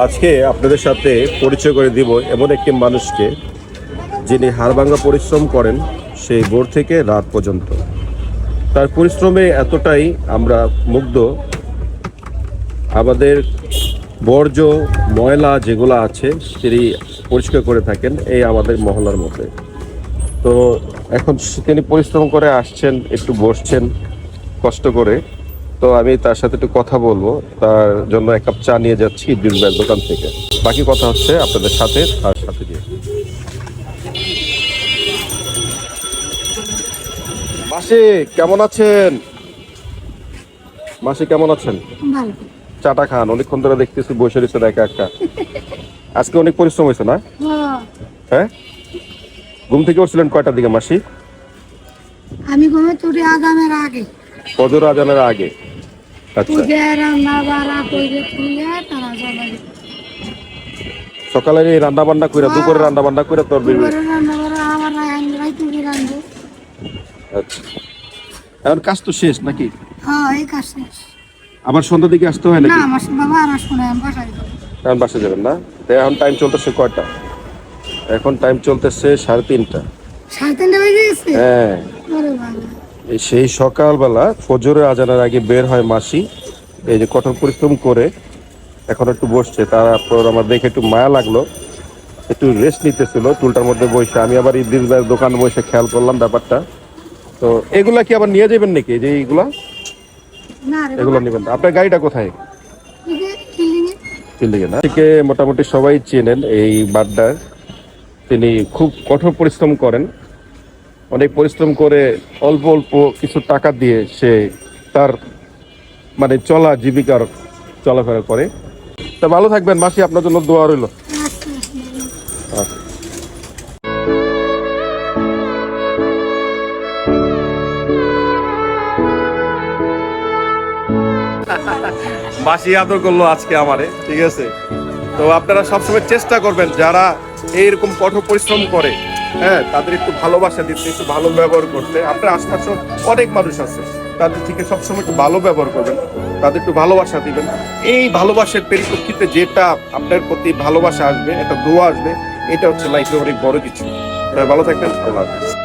আজকে আপনাদের সাথে পরিচয় করে দিব এমন একটি মানুষকে যিনি হাড়ভাঙ্গা পরিশ্রম করেন সেই ভোর থেকে রাত পর্যন্ত। তার পরিশ্রমে এতটাই আমরা মুগ্ধ। আমাদের বর্জ্য, ময়লা যেগুলো আছে, তিনি পরিষ্কার করে থাকেন এই আমাদের মহলার মধ্যে। তো এখন তিনি পরিশ্রম করে আসছেন, একটু বসছেন, কষ্ট করে। তো আমি তার সাথে একটু কথা বলব। তার জন্য এক কাপ চা নিয়ে যাচ্ছি ইদ্রিস ভাইয়ের দোকান থেকে। বাকি কথা হচ্ছে আপনাদের সাথে তার সাথে দিয়ে মাসি কেমন আছেন? মাসি কেমন আছেন? চাটা খান অনেকক্ষণ ধরে দেখতেছি বসে রয়েছেন একা একা। আজকে অনেক পরিশ্রম হয়েছে না? হ্যাঁ, হ্যাঁ? ঘুম থেকে উঠছিলেন কয়টার দিকে মাসি? আমি ঘুমে তুলে আগামের আগে। ফজর আজানের আগে? সকালে এই রান্না বান্না করে দুপুরে রান্না বান্না করে তোর আমার রান্ধবো আচ্ছা। এখন কাজ তো শেষ নাকি? হ্যাঁ এই কাজ শেষ। আবার সন্ধ্যা দিকে আসতে হয় না নাকি? আমার বাবা আর শুনে আমি বাসায় এখন বাসে যাবেন না? তো এখন টাইম চলতেছে কয়টা? এখন টাইম চলতেছে সাড়ে তিনটা। সাড়ে তিনটে বেজে গেছে? হ্যাঁ। বাবা। সেই সকালবেলা ফজরের আজানের আগে বের হয় মাসি। এই যে কঠোর পরিশ্রম করে এখন একটু বসছে তারপর আমার দেখে একটু মায়া লাগল একটু রেস্ট নিতেছিল টুলটার মধ্যে বসে। আমি আবার ইদ্রিস ভাইয়ের দোকান বসে খেয়াল করলাম ব্যাপারটা। তো এগুলা কি আবার নিয়ে যাবেন নাকি এই যে এইগুলা? এগুলো নেবেন। আপনার গাড়িটা কোথায়? না? থেকে মোটামুটি সবাই চেনেন এই বাড্ডার। তিনি খুব কঠোর পরিশ্রম করেন। অনেক পরিশ্রম করে অল্প অল্প কিছু টাকা দিয়ে সে তার মানে চলা জীবিকার চলাফেরা করে। তা ভালো থাকবেন, মাসি আপনার জন্য দোয়া রইল। মাসি আদর করল আজকে আমারে, ঠিক আছে? তো আপনারা সবসময় চেষ্টা করবেন, যারা এইরকম কঠোর পরিশ্রম করে হ্যাঁ তাদের একটু ভালোবাসা দিতে, একটু ভালো ব্যবহার করতে। আপনার আশপাশে অনেক মানুষ আছে, তাদের থেকে সবসময় একটু ভালো ব্যবহার করবেন, তাদের একটু ভালোবাসা দিবেন। এই ভালোবাসার পরিপ্রেক্ষিতে যেটা আপনার প্রতি ভালোবাসা আসবে, একটা দোয়া আসবে, এটা হচ্ছে লাইফে অনেক বড় কিছু। ভালো থাকবেন, আল্লাহ হাফেজ।